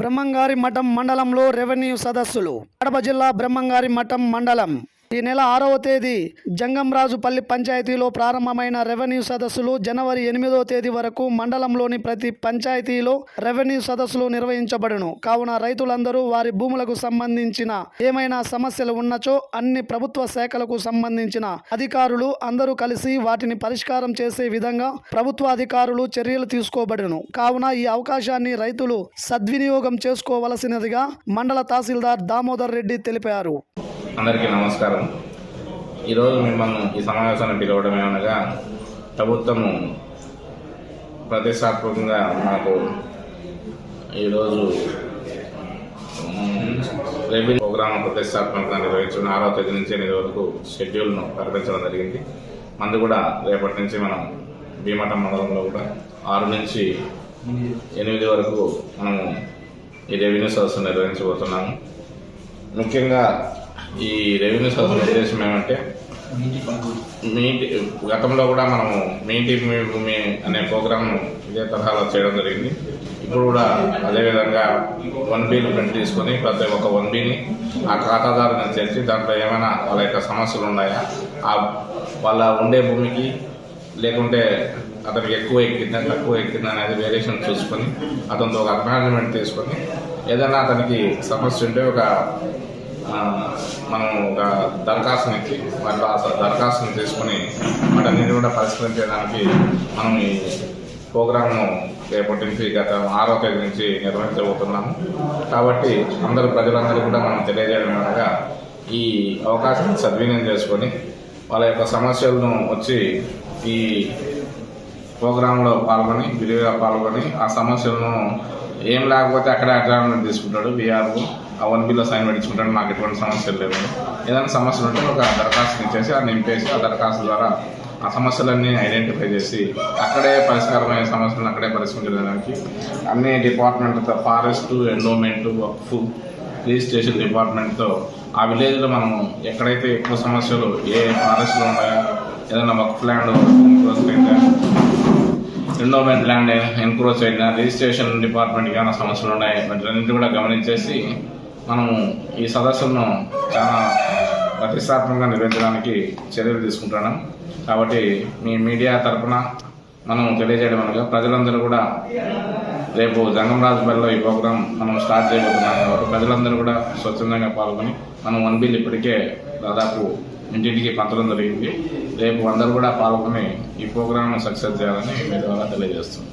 బ్రహ్మంగారి మఠం మండలంలో రెవెన్యూ సదస్సులు. కడప జిల్లా బ్రహ్మంగారి మఠం మండలం. ఈ నెల ఆరవ తేదీ జంగంరాజుపల్లి పంచాయతీలో ప్రారంభమైన రెవెన్యూ సదస్సులు జనవరి ఎనిమిదో తేదీ వరకు మండలంలోని ప్రతి పంచాయతీలో రెవెన్యూ సదస్సులు నిర్వహించబడును. కావున రైతులందరూ వారి భూములకు సంబంధించిన ఏమైనా సమస్యలు ఉన్నచో అన్ని ప్రభుత్వ శాఖలకు సంబంధించిన అధికారులు అందరూ కలిసి వాటిని పరిష్కారం చేసే విధంగా ప్రభుత్వ అధికారులు చర్యలు తీసుకోబడును. కావున ఈ అవకాశాన్ని రైతులు సద్వినియోగం చేసుకోవలసినదిగా మండల తహసీల్దార్ దామోదర్ రెడ్డి తెలిపారు. అందరికీ నమస్కారం. ఈరోజు మిమ్మల్ని ఈ సమావేశాన్ని పిలవడం ఏమనగా ప్రభుత్వము ప్రతిష్టాత్మకంగా మనకు ఈరోజు రెవెన్యూ ప్రోగ్రాం ప్రతిష్టాత్మకంగా నిర్వహించిన ఆరో తేదీ నుంచి ఎనిమిది వరకు షెడ్యూల్ను ప్రకటించడం జరిగింది. మంది కూడా రేపటి నుంచి మనం భీమటం మండలంలో కూడా ఆరు నుంచి ఎనిమిది వరకు మనము ఈ రెవెన్యూ సదస్సు నిర్వహించబోతున్నాము. ముఖ్యంగా ఈ రెవెన్యూ సదస్సు ఉద్దేశం ఏమంటే మీ ఇంటి- గతంలో కూడా మనము మీ ఇంటి మీ భూమి అనే ప్రోగ్రామ్ ఇదే తరహాలో చేయడం జరిగింది. ఇప్పుడు కూడా అదేవిధంగా వన్ బీలు ప్రింట్ తీసుకొని ప్రతి ఒక్క వన్ బీని ఆ ఖాతాదారుని చేర్చి దాంట్లో ఏమైనా వాళ్ళ యొక్క సమస్యలు ఉన్నాయా? ఆ వాళ్ళ ఉండే భూమికి లేకుంటే అతనికి ఎక్కువ ఎక్కిందా తక్కువ ఎక్కిందా అనేది వేరియేషన్ చూసుకొని అతనితో ఒక అపాయింట్మెంట్ తీసుకొని ఏదైనా అతనికి సమస్య ఉంటే ఒక మనం ఒక దరఖాస్తుని ఇచ్చి వాటిలో ఆ దరఖాస్తుని తీసుకుని వాటన్నిటి కూడా పరిష్కరించడానికి మనం ఈ ప్రోగ్రామ్ను రేపటి నుంచి గత ఆరో తేదీ నుంచి నిర్వహించబోతున్నాము. కాబట్టి అందరూ ప్రజలందరూ కూడా మనం తెలియజేయడం అనగా ఈ అవకాశాన్ని సద్వినియోగం చేసుకొని వాళ్ళ యొక్క సమస్యలను వచ్చి ఈ ప్రోగ్రాంలో పాల్గొని విరివిగా పాల్గొని ఆ సమస్యలను ఏం లేకపోతే అక్కడే అడ్రాన్మెంట్ తీసుకుంటాడు బీఆర్ఓ. ఆ వన్ బిల్లో సైన్ పెట్టించుకుంటాడు నాకు ఎటువంటి సమస్యలు లేవు. ఏదైనా సమస్యలు ఉంటే ఒక దరఖాస్తు ఇచ్చేసి ఆ నింపేసి ఆ దరఖాస్తు ద్వారా ఆ సమస్యలన్నీ ఐడెంటిఫై చేసి అక్కడే పరిష్కారమైన సమస్యలను అక్కడే పరిష్కరించడానికి అన్ని డిపార్ట్మెంట్తో ఫారెస్ట్ ఎండోమెంట్ వక్ఫ్ రిజిస్ట్రేషన్ డిపార్ట్మెంట్తో ఆ విలేజ్లో మనం ఎక్కడైతే ఎక్కువ సమస్యలు ఏ ఫారెస్ట్లో ఉన్నాయో ఏదైనా వక్ఫ్ ల్యాండ్ ఎన్క్రోచ్ అయిందా ఎండోమెంట్ ల్యాండ్ ఎన్క్రోచ్ అయినా రిజిస్ట్రేషన్ డిపార్ట్మెంట్కి ఏమైనా సమస్యలు ఉన్నాయి వాటిన్నింటినీ కూడా గమనించేసి మనము ఈ సదస్సులను చాలా ప్రతిష్టాత్మకంగా నిర్వహించడానికి చర్యలు తీసుకుంటున్నాం. కాబట్టి మీ మీడియా తరఫున మనం తెలియజేయడం అనగా ప్రజలందరూ కూడా రేపు జంగంరాజుపల్లిలో ఈ ప్రోగ్రాం మనం స్టార్ట్ చేయబోతున్నాం కాబట్టి ప్రజలందరూ కూడా స్వచ్ఛందంగా పాల్గొని మనం వన్ బిల్ ఇప్పటికే దాదాపు ఇంటింటికి పంచడం జరిగింది. రేపు అందరూ కూడా పాల్గొని ఈ ప్రోగ్రాంను సక్సెస్ చేయాలని మీ ద్వారా తెలియజేస్తున్నాం.